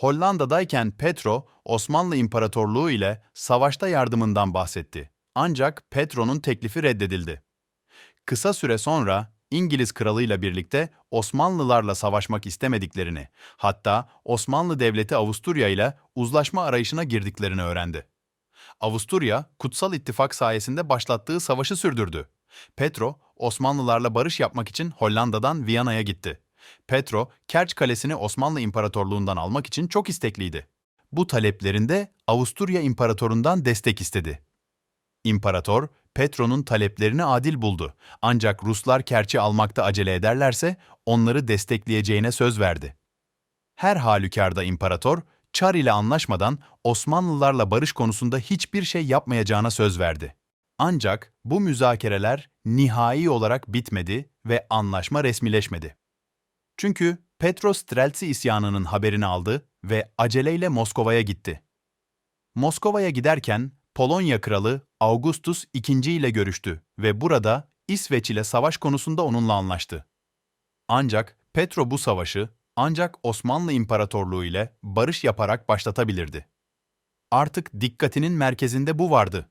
Hollanda'dayken Petro, Osmanlı İmparatorluğu ile savaşta yardımından bahsetti. Ancak Petro'nun teklifi reddedildi. Kısa süre sonra İngiliz kralıyla birlikte Osmanlılarla savaşmak istemediklerini, hatta Osmanlı Devleti Avusturya ile uzlaşma arayışına girdiklerini öğrendi. Avusturya, Kutsal İttifak sayesinde başlattığı savaşı sürdürdü. Petro, Osmanlılarla barış yapmak için Hollanda'dan Viyana'ya gitti. Petro, Kerç Kalesi'ni Osmanlı İmparatorluğundan almak için çok istekliydi. Bu taleplerinde Avusturya İmparatorundan destek istedi. İmparator, Petro'nun taleplerini adil buldu. Ancak Ruslar Kerç'i almakta acele ederlerse onları destekleyeceğine söz verdi. Her halükarda imparator, Çar ile anlaşmadan Osmanlılarla barış konusunda hiçbir şey yapmayacağına söz verdi. Ancak bu müzakereler nihai olarak bitmedi ve anlaşma resmileşmedi. Çünkü Petro Streltsi isyanının haberini aldı ve aceleyle Moskova'ya gitti. Moskova'ya giderken Polonya kralı Augustus II ile görüştü ve burada İsveç ile savaş konusunda onunla anlaştı. Ancak Petro bu savaşı ancak Osmanlı İmparatorluğu ile barış yaparak başlatabilirdi. Artık dikkatinin merkezinde bu vardı.